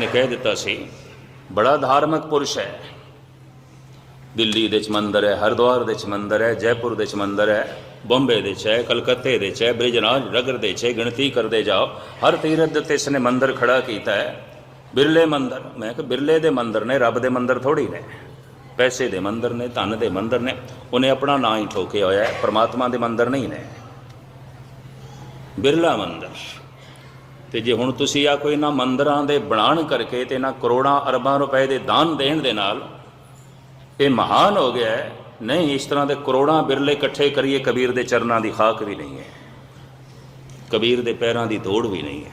ਨੇ ਕਹਿ ਦਿੱਤਾ ਸੀ, ਬੜਾ ਧਾਰਮਿਕ ਪੁਰਸ਼ ਹੈ। ਦਿੱਲੀ ਦੇ ਚ ਮੰਦਰ ਹੈ, ਹਰਿਦੁਆਰ ਦੇ ਚ ਮੰਦਰ ਹੈ, ਜੈਪੁਰ ਦੇ ਚ ਮੰਦਰ ਹੈ, ਬੰਬੇ ਦੇ ਚ ਹੈ, ਕਲਕੱਤੇ ਦੇ ਚ ਹੈ ਬ੍ਰਿਜਨਾਜ ਰਗਰ ਦੇ ਚ ਗਿਣਤੀ ਕਰਦੇ ਜਾਓ। ਹਰ ਤੀਰਥ ਦੇ ਉੱਤੇ ਇਸਨੇ ਮੰਦਰ ਖੜਾ ਕੀਤਾ ਹੈ। ਬਿਰਲੇ ਮੰਦਰ, ਮੈਂ ਕਿ ਬਿਰਲੇ ਦੇ ਮੰਦਰ ਨੇ, ਰੱਬ ਦੇ ਮੰਦਰ ਥੋੜੀ ਨੇ। ਪੈਸੇ ਦੇ ਮੰਦਰ ਨੇ, ਧਨ ਦੇ ਮੰਦਰ ਨੇ, ਉਹਨੇ ਆਪਣਾ ਨਾਂ ਹੀ ਠੋਕਿਆ ਹੋਇਆ ਹੈ, ਪ੍ਰਮਾਤਮਾ ਦੇ ਮੰਦਰ ਨਹੀਂ ਨੇ। ਬਿਰਲਾ ਮੰਦਰ। ਤੇ ਜੇ ਹੁਣ ਤੁਸੀਂ ਆ ਕੋਈ ਨਾ ਮੰਦਰਾਂ ਦੇ ਬਣਾਣ ਕਰਕੇ ਤੇ ਨਾ ਕਰੋੜਾਂ ਅਰਬਾਂ ਰੁਪਏ ਦੇ ਦਾਨ ਦੇਣ ਦੇ ਨਾਲ ਇਹ ਮਹਾਨ ਹੋ ਗਿਆ ਨਹੀਂ, ਇਸ ਤਰ੍ਹਾਂ ਦੇ ਕਰੋੜਾਂ ਬਿਰਲੇ ਇਕੱਠੇ ਕਰੀਏ, ਕਬੀਰ ਦੇ ਚਰਨਾਂ ਦੀ ਖਾਕ ਵੀ ਨਹੀਂ ਹੈ। ਕਬੀਰ ਦੇ ਪੈਰਾਂ ਦੀ ਧੋੜ ਵੀ ਨਹੀਂ ਹੈ।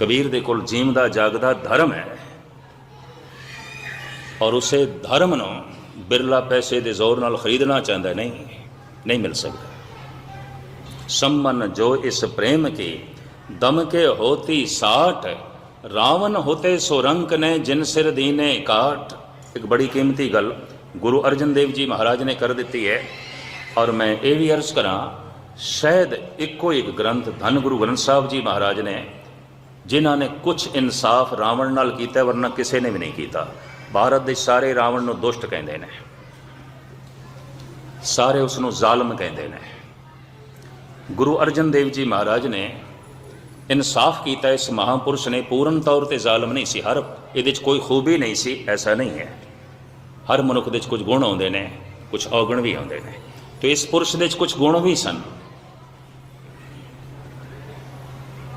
ਕਬੀਰ ਦੇ ਕੋਲ ਜੀਵਦਾ ਜਾਗਦਾ ਧਰਮ ਹੈ। ਔਰ ਉਸੇ ਧਰਮ ਨੂੰ ਬਿਰਲਾ ਪੈਸੇ ਦੇ ਜ਼ੋਰ ਨਾਲ ਖਰੀਦਣਾ ਚਾਹੁੰਦਾ ਨਹੀਂ ਨਹੀਂ ਮਿਲ ਸਕਦਾ। ਸੰਮਨ ਜੋ ਇਸ ਪ੍ਰੇਮ ਕੀ दम के होती साठ रावण होते सुरंक ने जिन सिर दीने काट एक बड़ी कीमती गल गुरु अर्जन देव जी महाराज ने कर ਦਿੱਤੀ ਹੈ ਔਰ ਮੈਂ ਇਹ ਵੀ ਅਰਜ਼ ਕਰਾਂ ਸ਼ਾਇਦ ਇੱਕੋ ਇੱਕ ਗ੍ਰੰਥ ਧੰਨ ਗੁਰੂ ਗ੍ਰੰਥ ਸਾਹਿਬ ਜੀ ਮਹਾਰਾਜ ਨੇ ਜਿਨ੍ਹਾਂ ਨੇ ਕੁਝ ਇਨਸਾਫ ਰਾਵਣ ਨਾਲ ਕੀਤਾ ਵਰਨਾ ਕਿਸੇ ਨੇ ਵੀ ਨਹੀਂ ਕੀਤਾ ਭਾਰਤ ਦੇ ਸਾਰੇ ਰਾਵਣ ਨੂੰ ਦੁਸ਼ਟ ਕਹਿੰਦੇ ਨੇ ਸਾਰੇ ਉਸ ਨੂੰ ਜ਼ਾਲਮ ਕਹਿੰਦੇ ਨੇ ਗੁਰੂ ਅਰਜਨ ਦੇਵ ਜੀ ਮਹਾਰਾਜ ਨੇ ਇਨਸਾਫ ਕੀਤਾ ਇਸ ਮਹਾਪੁਰਸ਼ ਨੇ, ਪੂਰਨ ਤੌਰ ਤੇ ਜ਼ਾਲਮ ਨਹੀਂ ਸੀ। ਹਰ ਇਹਦੇ 'ਚ ਕੋਈ ਖੂਬੀ ਨਹੀਂ ਸੀ, ਐਸਾ ਨਹੀਂ ਹੈ। ਹਰ ਮਨੁੱਖ ਦੇ 'ਚ ਕੁਝ ਗੁਣ ਆਉਂਦੇ ਨੇ, ਕੁਝ ਔਗਣ ਵੀ ਆਉਂਦੇ ਨੇ। ਤੇ ਇਸ ਪੁਰਸ਼ ਦੇ 'ਚ ਕੁਝ ਗੁਣ ਵੀ ਸਨ।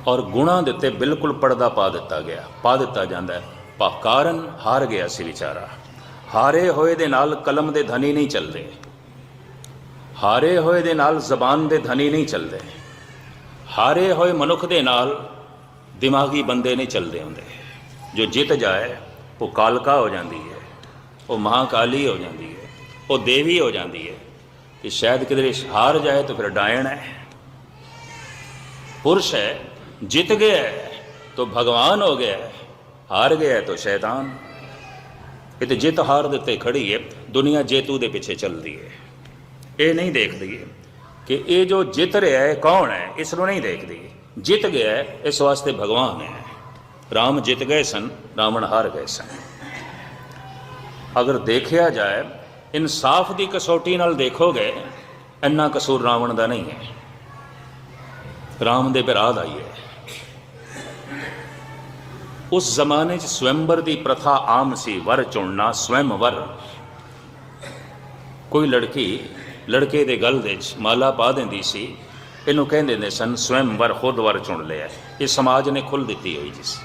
ਔਰ ਗੁਣਾਂ ਦੇ ਉੱਤੇ ਬਿਲਕੁਲ ਪਰਦਾ ਪਾ ਦਿੱਤਾ ਗਿਆ, ਪਾ ਦਿੱਤਾ ਜਾਂਦਾ ਹੈ। ਪਾ ਕਾਰਨ ਹਾਰ ਗਿਆ ਸੀ ਵਿਚਾਰਾ। ਹਾਰੇ ਹੋਏ ਦੇ ਨਾਲ ਕਲਮ ਦੇ ਧਨੀ ਨਹੀਂ ਚੱਲਦੇ। ਹਾਰੇ ਹੋਏ ਦੇ ਨਾਲ ਜ਼ਬਾਨ ਦੇ ਧਨੀ ਨਹੀਂ ਚੱਲਦੇ। ਹਾਰੇ ਹੋਏ ਮਨੁੱਖ ਦੇ ਨਾਲ ਦਿਮਾਗੀ ਬੰਦੇ ਨਹੀਂ ਚੱਲਦੇ ਹੁੰਦੇ। ਜੋ ਜਿੱਤ ਜਾਏ, ਉਹ ਕਾਲਕਾ ਹੋ ਜਾਂਦੀ ਹੈ, ਉਹ ਮਹਾਕਾਲੀ ਹੋ ਜਾਂਦੀ ਹੈ, ਉਹ ਦੇਵੀ ਹੋ ਜਾਂਦੀ ਹੈ। ਕਿ ਸ਼ਾਇਦ ਕਿਧਰੇ ਹਾਰ ਜਾਏ ਤਾਂ ਫਿਰ ਡਾਇਣ ਹੈ। ਪੁਰਸ਼ ਹੈ, ਜਿੱਤ ਗਿਆ ਤਾਂ ਭਗਵਾਨ ਹੋ ਗਿਆ ਹਾਰ ਗਿਆ ਤਾਂ ਸ਼ੈਤਾਨ। ਇਹ ਤੇ ਜਿੱਤ ਹਾਰ ਦੇ ਉੱਤੇ ਖੜੀ ਹੈ, ਦੁਨੀਆ ਜੇਤੂ ਦੇ ਪਿੱਛੇ ਚੱਲਦੀ ਹੈ। ਇਹ ਨਹੀਂ ਦੇਖਦੀ ਹੈ। ਕਿ ਇਹ ਜੋ ਜਿੱਤ ਰਿਹਾ ਹੈ, ਕੌਣ ਹੈ? ਇਸ ਨੂੰ ਨਹੀਂ ਦੇਖਦੀ। ਜਿੱਤ ਗਿਆ ਹੈ, ਇਸ ਵਾਸਤੇ ਭਗਵਾਨ ਹੈ। ਰਾਮ ਜਿੱਤ ਗਏ ਸਨ, ਰਾਵਣ ਹਾਰ ਗਏ ਸਨ। ਅਗਰ ਦੇਖਿਆ ਜਾਏ, ਇਨਸਾਫ ਦੀ ਕਸੌਟੀ ਨਾਲ ਦੇਖੋਗੇ, ਇੰਨਾ ਕਸੂਰ ਰਾਵਣ ਦਾ ਨਹੀਂ ਹੈ। ਰਾਮ ਦੇ ਭਰਾ ਦਾ ਹੀ। ਹੈ ਉਸ ਜ਼ਮਾਨੇ 'ਚ ਸਵੰਬਰ ਦੀ ਪ੍ਰਥਾ ਆਮ ਸੀ, ਵਰ ਚੁਣਨਾ ਸਵੰਵਰ ਕੋਈ ਲੜਕੀ ਲੜਕੇ ਦੇ ਗਲ ਦੇ 'ਚ ਮਾਲਾ ਪਾ ਦਿੰਦੀ ਸੀ। ਇਹਨੂੰ ਕਹਿੰਦੇ ਨੇ, ਸਨ ਸਵੰਵਰ ਖੁਦ ਵਰ ਚੁਣ ਲਿਆ ਇਹ ਸਮਾਜ ਨੇ ਖੁੱਲ ਦਿੱਤੀ ਹੋਈ ਜਿਸ।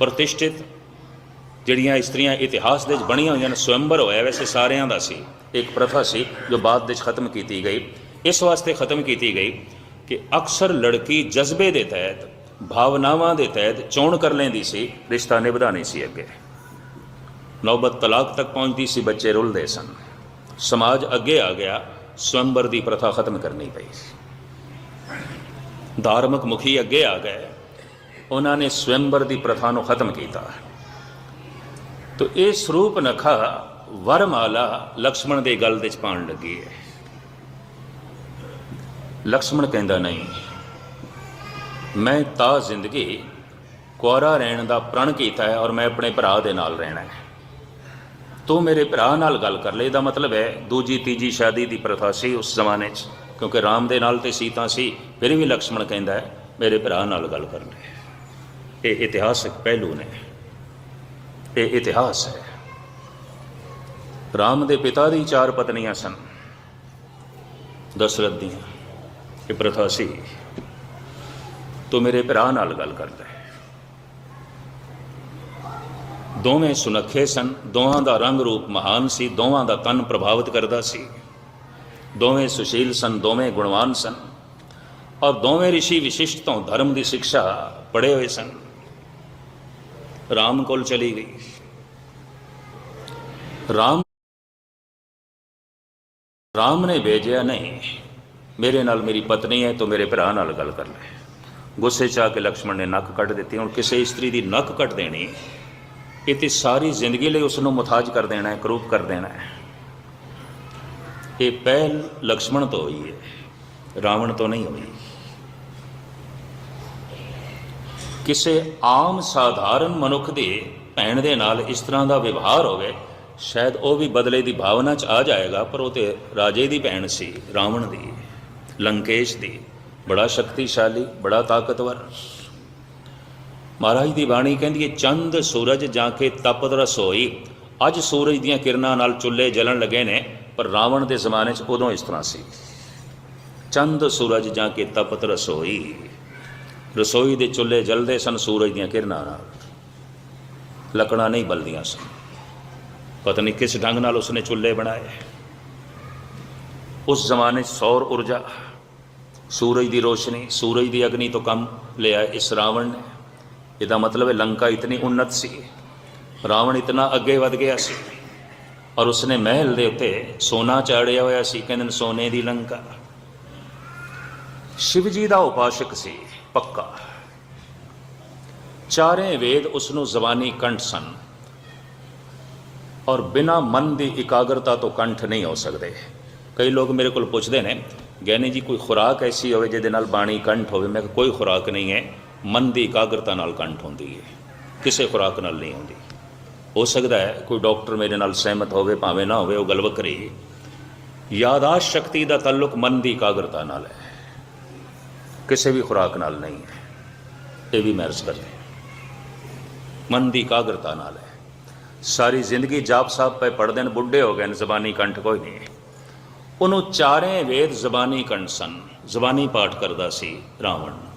ਪ੍ਰਤਿਸ਼ਠਿਤ ਜਿਹੜੀਆਂ ਇਸਤਰੀਆਂ ਇਤਿਹਾਸ ਦੇ ਵਿੱਚ ਬਣੀਆਂ ਹੋਈਆਂ ਨੇ, ਸਵੰਬਰ ਹੋਇਆ ਵੈਸੇ ਸਾਰਿਆਂ ਦਾ ਸੀ। ਇੱਕ ਪ੍ਰਥਾ ਸੀ ਜੋ ਬਾਅਦ ਵਿੱਚ ਖਤਮ ਕੀਤੀ ਗਈ। ਇਸ ਵਾਸਤੇ ਖਤਮ ਕੀਤੀ ਗਈ ਕਿ ਅਕਸਰ ਲੜਕੀ ਜਜ਼ਬੇ ਦੇ ਤਹਿਤ, ਭਾਵਨਾਵਾਂ ਦੇ ਤਹਿਤ ਚੋਣ ਕਰ ਲੈਂਦੀ ਸੀ। ਰਿਸ਼ਤਾ ਨਿਭਦਾ ਸੀ ਅੱਗੇ। ਨੌਬਤ ਤਲਾਕ ਤੱਕ ਪਹੁੰਚਦੀ ਸੀ, ਬੱਚੇ ਰੁਲਦੇ ਸਨ। ਸਮਾਜ ਅੱਗੇ ਆ ਗਿਆ, ਸਵੰਬਰ ਦੀ ਪ੍ਰਥਾ ਖਤਮ ਕਰਨੀ ਪਈ ਧਾਰਮਿਕ ਮੁਖੀ ਅੱਗੇ ਆ ਗਏ। ਉਹਨਾਂ ਨੇ ਸਵੰਬਰ ਦੀ ਪ੍ਰਥਾ ਨੂੰ ਖਤਮ ਕੀਤਾ। ਤੋ ਇਹ ਸਰੂਪ ਨਖਾ ਵਰਮਾਲਾ ਲਕਸ਼ਮਣ ਦੇ ਗਲ ਦੇ ਵਿੱਚ ਪਾਉਣ ਲੱਗੀ ਹੈ ਲਕਸ਼ਮਣ ਕਹਿੰਦਾ, ਨਹੀਂ, ਮੈਂ ਤਾਂ ਜ਼ਿੰਦਗੀ ਕੁਆਰਾ ਰਹਿਣ ਦਾ ਪ੍ਰਣ ਕੀਤਾ ਹੈ ਔਰ ਮੈਂ ਆਪਣੇ ਭਰਾ ਦੇ ਨਾਲ ਰਹਿਣਾ ਹੈ। ਤੂੰ ਮੇਰੇ ਭਰਾ ਨਾਲ ਗੱਲ ਕਰ ਲੈ, ਇਹਦਾ ਮਤਲਬ ਹੈ ਦੂਜੀ, ਤੀਜੀ ਸ਼ਾਦੀ ਦੀ ਪ੍ਰਥਾ ਸੀ ਉਸ ਜ਼ਮਾਨੇ 'ਚ, ਕਿਉਂਕਿ ਰਾਮ ਦੇ ਨਾਲ ਤੇ ਸੀਤਾ ਸੀ, ਫਿਰ ਵੀ ਲਕਸ਼ਮਣ ਕਹਿੰਦਾ ਹੈ, ਮੇਰੇ ਭਰਾ ਨਾਲ ਗੱਲ ਕਰ ਲੈ। ਇਹ ਇਤਿਹਾਸਕ ਪਹਿਲੂ ਨੇ। ਇਹ ਇਤਿਹਾਸ ਹੈ। ਰਾਮ ਦੇ ਪਿਤਾ ਦੀ ਚਾਰ ਪਤਨੀਆਂ ਸਨ। ਦਸ਼ਰਥ ਦੀਆਂ। ਇਹ ਪ੍ਰਥਾ ਸੀ, ਤੂੰ ਮੇਰੇ ਭਰਾ ਨਾਲ ਗੱਲ ਕਰਦਾ ਹੈ ਦੋਵੇਂ ਸੁਨੱਖੇ ਸਨ ਦੋਹਾਂ ਦਾ ਰੰਗ ਰੂਪ ਮਹਾਨ ਸੀ ਦੋਹਾਂ ਦਾ ਤਨ ਪ੍ਰਭਾਵਿਤ ਕਰਦਾ ਸੀ। ਦੋਵੇਂ ਸੁਸ਼ੀਲ ਸਨ, ਦੋਵੇਂ ਗੁਣਵਾਨ ਸਨ। ਔਰ ਦੋਵੇਂ ઋષਿ ਵਿਸ਼ਿਸ਼ਟ ਤੋਂ ਧਰਮ ਦੀ ਸਿੱਖਿਆ ਪੜ੍ਹੇ ਹੋਏ ਸਨ। ਰਾਮ ਕੋਲ ਚਲੀ ਗਈ। ਰਾਮ ਰਾਮ ਨੇ ਭੇਜਿਆ, ਨਹੀਂ, ਮੇਰੇ ਨਾਲ ਮੇਰੀ ਪਤਨੀ ਹੈ, ਤੂੰ ਮੇਰੇ ਭਰਾ ਨਾਲ ਗੱਲ ਕਰ ਲੈ। ਗੁੱਸੇ 'ਚ ਆ ਕੇ ਲਕਸ਼ਮਣ ਨੇ ਨੱਕ ਕੱਟ ਦਿੱਤੀ। ਹੁਣ ਕਿਸੇ ਇਸਤਰੀ ਦੀ ਨੱਕ ਕੱਟ ਦੇਣੀ ਇਹ ਤੇ ਸਾਰੀ ਜ਼ਿੰਦਗੀ ਲਈ ਉਸ ਨੂੰ ਮੁਤਾਜ ਕਰ ਦੇਣਾ ਹੈ ਕਰੂਪ ਕਰ ਦੇਣਾ ਹੈ। ਇਹ ਪਹਿਲ ਲਕਸ਼ਮਣ ਤੋਂ ਹੋਈ ਹੈ, ਰਾਵਣ ਤੋਂ ਨਹੀਂ ਹੋਈ। ਕਿਸੇ ਆਮ ਸਾਧਾਰਨ ਮਨੁੱਖ ਦੀ ਭੈਣ ਦੇ ਨਾਲ ਇਸ ਤਰ੍ਹਾਂ ਦਾ ਵਿਵਹਾਰ ਹੋਵੇ, ਸ਼ਾਇਦ ਉਹ ਵੀ ਬਦਲੇ ਦੀ ਭਾਵਨਾ ਚ ਆ ਜਾਏਗਾ, ਪਰ ਉਹ ਤੇ ਰਾਜੇ ਦੀ ਭੈਣ ਸੀ, ਰਾਵਣ ਦੀ, ਲੰਕੇਸ਼ ਦੀ। ਬੜਾ ਸ਼ਕਤੀਸ਼ਾਲੀ, ਬੜਾ ਤਾਕਤਵਰ। ਮਹਾਰਾਜ ਦੀ ਬਾਣੀ ਕਹਿੰਦੀ ਹੈ, ਚੰਦ ਸੂਰਜ ਜਾ ਕੇ ਤਪਤ ਰਸੋਈ ਅੱਜ ਸੂਰਜ ਦੀਆਂ ਕਿਰਨਾਂ ਨਾਲ ਚੁੱਲ੍ਹੇ ਜਲਣ ਲੱਗੇ ਨੇ, ਪਰ ਰਾਵਣ ਦੇ ਜ਼ਮਾਨੇ 'ਚ ਉਦੋਂ ਇਸ ਤਰ੍ਹਾਂ ਸੀ। ਚੰਦ ਸੂਰਜ ਜਾ ਕੇ ਤਪਤ ਰਸੋਈ ਰਸੋਈ ਦੇ ਚੁੱਲ੍ਹੇ ਜਲਦੇ ਸਨ ਸੂਰਜ ਦੀਆਂ ਕਿਰਨਾਂ ਨਾਲ। ਲੱਕੜਾਂ ਨਹੀਂ ਬਲਦੀਆਂ ਸਨ। ਪਤਾ ਨਹੀਂ ਕਿਸ ਢੰਗ ਨਾਲ ਉਸਨੇ ਚੁੱਲ੍ਹੇ ਬਣਾਏ। ਉਸ ਜ਼ਮਾਨੇ 'ਚ ਸੌਰ ਊਰਜਾ, ਸੂਰਜ ਦੀ ਰੋਸ਼ਨੀ, ਸੂਰਜ ਦੀ ਅਗਨੀ ਤੋਂ ਕੰਮ ਲਿਆ ਇਸ ਰਾਵਣ ਨੇ। ਇਹਦਾ ਮਤਲਬ ਹੈ ਲੰਕਾ ਇਤਨੀ ਉન્નਤ ਸੀ, ਰਾਵਣ ਇਤਨਾ ਅੱਗੇ ਵਧ ਗਿਆ ਸੀ, ਔਰ ਉਸਨੇ ਮਹਿਲ ਦੇ ਉੱਤੇ ਸੋਨਾ ਚਾੜਿਆ ਹੋਇਆ ਸੀ, ਕਹਿੰਦੇ ਨੇ ਸੋਨੇ ਦੀ ਲੰਕਾ। ਸ਼ਿਵ ਜੀ ਦਾ ਉਪਾਸ਼ਕ ਸੀ, ਪੱਕਾ। ਚਾਰੇ ਵੇਦ ਉਸ ਨੂੰ ਜ਼ਬਾਨੀ ਕੰਠ ਸਨ, ਔਰ ਬਿਨਾ ਮਨ ਦੀ ਇਕਾਗਰਤਾ ਤੋਂ ਕੰਠ ਨਹੀਂ ਹੋ ਸਕਦੇ। ਕਈ ਲੋਕ ਮੇਰੇ ਕੋਲ ਪੁੱਛਦੇ ਨੇ ਗਿਆਨੀ ਜੀ ਕੋਈ ਖੁਰਾਕ ਐਸੀ ਹੋਵੇ ਜਿਹਦੇ ਨਾਲ ਬਾਣੀ ਕੰਠ ਹੋਵੇ? ਮੈਂ ਕਿਹਾ, ਕੋਈ ਖੁਰਾਕ ਨਹੀਂ ਹੈ। ਮਨ ਦੀ ਇਕਾਗਰਤਾ ਨਾਲ ਕੰਠ ਹੁੰਦੀ ਹੈ ਕਿਸੇ ਖੁਰਾਕ ਨਾਲ ਨਹੀਂ ਹੁੰਦੀ। ਹੋ ਸਕਦਾ ਹੈ ਕੋਈ ਡਾਕਟਰ ਮੇਰੇ ਨਾਲ ਸਹਿਮਤ ਹੋਵੇ, ਭਾਵੇਂ ਨਾ ਹੋਵੇ, ਉਹ ਗੱਲ ਵੱਖਰੀ ਯਾਦਾਸ਼ਤ ਸ਼ਕਤੀ ਦਾ ਤਾਲੁਕ ਮਨ ਦੀ ਇਕਾਗਰਤਾ ਨਾਲ ਹੈ। ਕਿਸੇ ਵੀ ਖੁਰਾਕ ਨਾਲ ਨਹੀਂ ਹੈ। ਇਹ ਵੀ ਮਹਿਰਸ ਕਰਦੇ ਮਨ ਦੀ ਇਕਾਗਰਤਾ ਨਾਲ ਹੈ। ਸਾਰੀ ਜ਼ਿੰਦਗੀ ਜਾਪ ਸਾਹਿਬ ਪੇ ਪੜਦੇ ਨੇ, ਬੁੱਢੇ ਹੋ ਗਏ ਨੇ, ਜ਼ਬਾਨੀ ਕੰਠ ਕੋਈ ਨਹੀਂ ਉਹਨੂੰ ਚਾਰੇ ਵੇਦ ਜ਼ਬਾਨੀ ਕੰਠ ਸਨ। ਜ਼ਬਾਨੀ ਪਾਠ ਕਰਦਾ ਸੀ ਰਾਵਣ।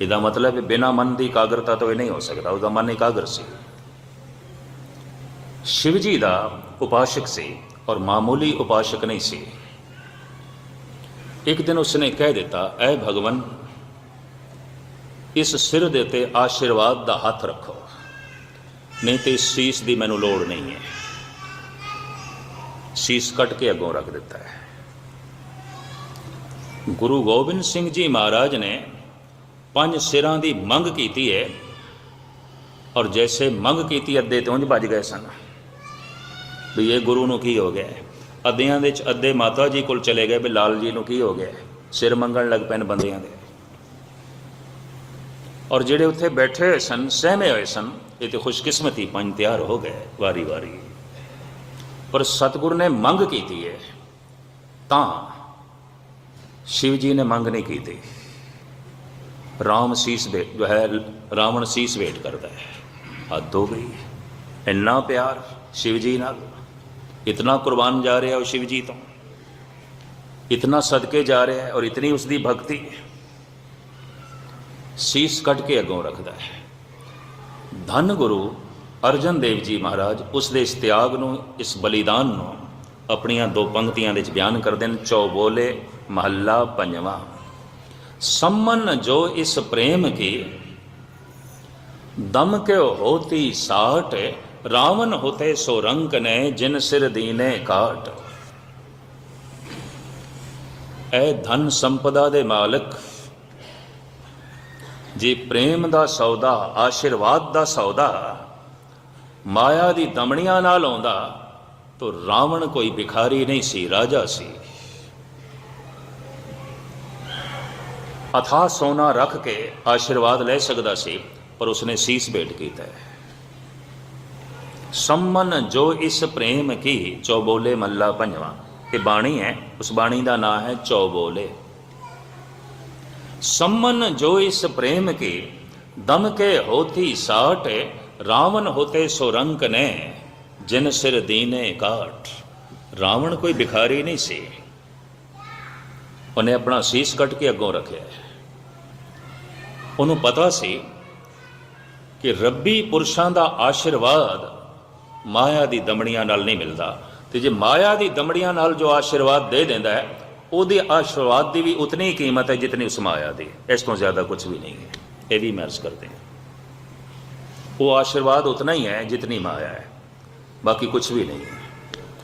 ਇਹਦਾ ਮਤਲਬ ਹੈ ਬਿਨਾ ਮਨ ਦੀ ਇਕਾਗਰਤਾ ਤੋਂ ਇਹ ਨਹੀਂ ਹੋ ਸਕਦਾ, ਉਹਦਾ ਮਨ ਇਕਾਗਰ ਸੀ। ਸ਼ਿਵ ਜੀ ਦਾ ਉਪਾਸ਼ਕ ਸੀ ਔਰ ਮਾਮੂਲੀ ਉਪਾਸ਼ਕ ਨਹੀਂ ਸੀ। ਇੱਕ ਦਿਨ ਉਸਨੇ ਕਹਿ ਦਿੱਤਾ, ਐ ਭਗਵਨ, ਇਸ ਸਿਰ ਦੇ ਤੇ ਆਸ਼ੀਰਵਾਦ ਦਾ ਹੱਥ ਰੱਖੋ, ਨਹੀਂ ਤੇ ਇਸ ਸੀਸ ਦੀ ਮੈਨੂੰ ਲੋੜ ਨਹੀਂ ਹੈ। ਸੀਸ ਕੱਟ ਕੇ ਅੱਗੋਂ ਰੱਖ ਦਿੱਤਾ ਹੈ। ਗੁਰੂ ਗੋਬਿੰਦ ਸਿੰਘ ਜੀ ਮਹਾਰਾਜ ਨੇ ਪੰਜ ਸਿਰਾਂ ਦੀ ਮੰਗ ਕੀਤੀ ਹੈ ਔਰ ਜੈਸੇ ਮੰਗ ਕੀਤੀ ਅੱਧੇ ਤੇ ਉਂਝ ਭੱਜ ਗਏ ਸਨ। ਵੀ ਇਹ ਗੁਰੂ ਨੂੰ ਕੀ ਹੋ ਗਿਆ ਅੱਧਿਆਂ ਦੇ ਚ ਅੱਧੇ ਮਾਤਾ ਜੀ ਕੋਲ ਚਲੇ ਗਏ ਵੀ ਲਾਲ ਜੀ ਨੂੰ ਕੀ ਹੋ ਗਿਆ ਸਿਰ ਮੰਗਣ ਲੱਗ ਪੈਣ ਬੰਦਿਆਂ ਦੇ। ਔਰ ਜਿਹੜੇ ਉੱਥੇ ਬੈਠੇ ਹੋਏ ਸਨ, ਸਹਿਮੇ ਹੋਏ ਸਨ, ਇਹ ਤੇ ਖੁਸ਼ਕਿਸਮਤੀ ਪੰਜ ਤਿਆਰ ਹੋ ਗਏ ਵਾਰੀ ਵਾਰੀ। ਪਰ ਸਤਿਗੁਰ ਨੇ ਮੰਗ ਕੀਤੀ ਹੈ, ਤਾਂ ਸ਼ਿਵ ਜੀ ਨੇ ਮੰਗ ਨਹੀਂ ਕੀਤੀ। ਰਾਮ ਸੀਸ ਦੇ, ਜੋ ਹੈ, ਰਾਵਣ ਸੀਸ ਵੇਟ ਕਰਦਾ ਹੈ। ਹੱਦ ਹੋ ਗਈ ਇੰਨਾ ਪਿਆਰ ਸ਼ਿਵ ਜੀ ਨਾਲ। ਇਤਨਾ ਕੁਰਬਾਨ ਜਾ ਰਿਹਾ ਉਹ ਸ਼ਿਵ ਜੀ ਤੋਂ। ਇਤਨਾ ਸਦਕੇ ਜਾ ਰਿਹਾ ਹੈ ਔਰ ਇਤਨੀ ਉਸ ਦੀ ਭਗਤੀ। ਸੀਸ ਕੱਟ ਕੇ ਅੱਗੋਂ ਰੱਖਦਾ ਹੈ। ਧੰਨ ਗੁਰੂ ਅਰਜਨ ਦੇਵ ਜੀ ਮਹਾਰਾਜ, ਉਸ ਦੇ ਇਸ ਤਿਆਗ ਨੂੰ, ਇਸ ਬਲੀਦਾਨ ਨੂੰ ਆਪਣੀਆਂ ਦੋ ਪੰਕਤੀਆਂ ਦੇ ਵਿੱਚ ਬਿਆਨ ਕਰਦੇ ਨੇ। ਚੌਬੋਲੇ ਮਹੱਲਾ ਪੰਜਵਾਂ। सम्मन जो इस प्रेम की दम के होती साठ रावण होते सो रंक ने जिन सिर दीने काट ਐ ਧਨ ਸੰਪਦਾ ਦੇ ਮਾਲਕ ਜੇ ਪ੍ਰੇਮ ਦਾ ਸੌਦਾ ਆਸ਼ੀਰਵਾਦ ਦਾ ਸੌਦਾ ਮਾਇਆ ਦੀ ਦਮਣੀਆਂ ਨਾਲ ਆਉਂਦਾ ਤਾਂ ਰਾਵਣ ਕੋਈ ਭਿਖਾਰੀ ਨਹੀਂ ਸੀ ਰਾਜਾ ਸੀ ਅਥਾ ਸੋਨਾ ਰੱਖ ਕੇ ਆਸ਼ੀਰਵਾਦ ਲੈ ਸਕਦਾ ਸੀ, ਪਰ ਉਸਨੇ ਸੀਸ ਭੇਟ ਕੀਤਾ ਹੈ। ਸੰਮਨ ਜੋ ਇਸ ਪ੍ਰੇਮ ਕੀ, ਚੌਬੋਲੇ ਮੱਲਾ ਪੰਜਵਾ। ਇਹ ਬਾਣੀ ਹੈ, ਉਸ ਬਾਣੀ ਦਾ ਨਾਮ ਹੈ ਚੌਬੋਲੇ। ਸੰਮਨ ਜੋ ਇਸ ਪ੍ਰੇਮ ਕੀ, ਦਮ ਕੇ ਹੋਤੀ ਸਾਟ, ਰਾਵਣ ਹੋਤੇ ਸੋਰੰਕ ਨੇ, ਜਿਨ ਸਿਰ ਦੀਨੇ ਕਾਟ ਰਾਵਣ ਕੋਈ ਭਿਖਾਰੀ ਨਹੀਂ ਸੀ। ਉਹਨੇ ਆਪਣਾ ਸੀਸ ਕੱਟ ਕੇ ਅੱਗੋਂ ਰੱਖਿਆ। ਉਹਨੂੰ ਪਤਾ ਸੀ ਕਿ ਰੱਬੀ ਪੁਰਸ਼ਾਂ ਦਾ ਆਸ਼ੀਰਵਾਦ ਮਾਇਆ ਦੀ ਦਮੜੀਆਂ ਨਾਲ ਨਹੀਂ ਮਿਲਦਾ। ਤੇ ਜੇ ਮਾਇਆ ਦੀ ਦਮੜੀਆਂ ਨਾਲ ਜੋ ਆਸ਼ੀਰਵਾਦ ਦੇ ਦਿੰਦਾ ਹੈ, ਉਹਦੇ ਆਸ਼ੀਰਵਾਦ ਦੀ ਵੀ ਉਤਨੀ ਕੀਮਤ ਹੈ ਜਿਤਨੀ ਉਸ ਮਾਇਆ ਦੀ। ਇਸ ਤੋਂ ਜ਼ਿਆਦਾ ਕੁਝ ਵੀ ਨਹੀਂ ਹੈ। ਇਹ ਵੀ ਮਰਜ਼ ਕਰਦੇ ਹਾਂ। ਉਹ ਆਸ਼ੀਰਵਾਦ ਉਤਨਾ ਹੀ ਹੈ ਜਿਤਨੀ ਮਾਇਆ ਹੈ। ਬਾਕੀ ਕੁਝ ਵੀ ਨਹੀਂ ਹੈ।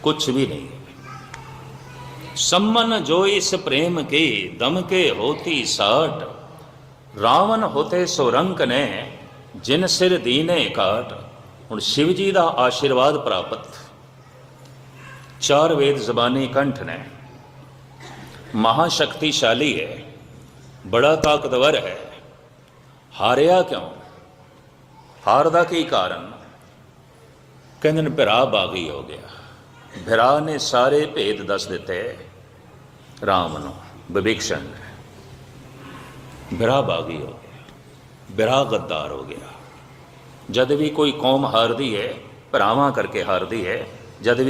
ਕੁਝ ਵੀ ਨਹੀਂ ਹੈ। सम्मन जो इस प्रेम के दम के होती साठ ਰਾਵਣ ਹੋਤੇ ਸੋ ਰੰਕ ਨੇ ਜਿਨ ਸਿਰ ਦੀਨੇ ਕਾਟ ਹੁਣ ਸ਼ਿਵ ਜੀ ਦਾ ਆਸ਼ੀਰਵਾਦ ਪ੍ਰਾਪਤ ਚਾਰ ਵੇਦ ਜ਼ਬਾਨੀ ਕੰਠ ਨੇ ਮਹਾ ਸ਼ਕਤੀਸ਼ਾਲੀ ਹੈ ਬੜਾ ਤਾਕਤਵਰ ਹੈ ਹਾਰਿਆ ਕਿਉਂ ਹਾਰ ਦਾ ਕੀ ਕਾਰਨ ਕਹਿੰਦੇ ਨੇ ਭਰਾ ਬਾਗੀ ਹੋ ਗਿਆ ਭਰਾ ਨੇ ਸਾਰੇ ਭੇਦ ਦੱਸ ਦਿੱਤੇ ਰਾਮ ਨੂੰ ਵਿਭੀਸ਼ਣ ਬਿਰਾ ਬਾਗੀ ਹੋ ਗਿਆ ਬਿਰਾ ਗੱਦਾਰ ਹੋ ਗਿਆ। ਜਦ ਵੀ ਕੋਈ ਕੌਮ ਹਾਰਦੀ ਹੈ, ਭਰਾਵਾਂ ਕਰਕੇ ਹਾਰਦੀ ਹੈ, ਜਦ ਵੀ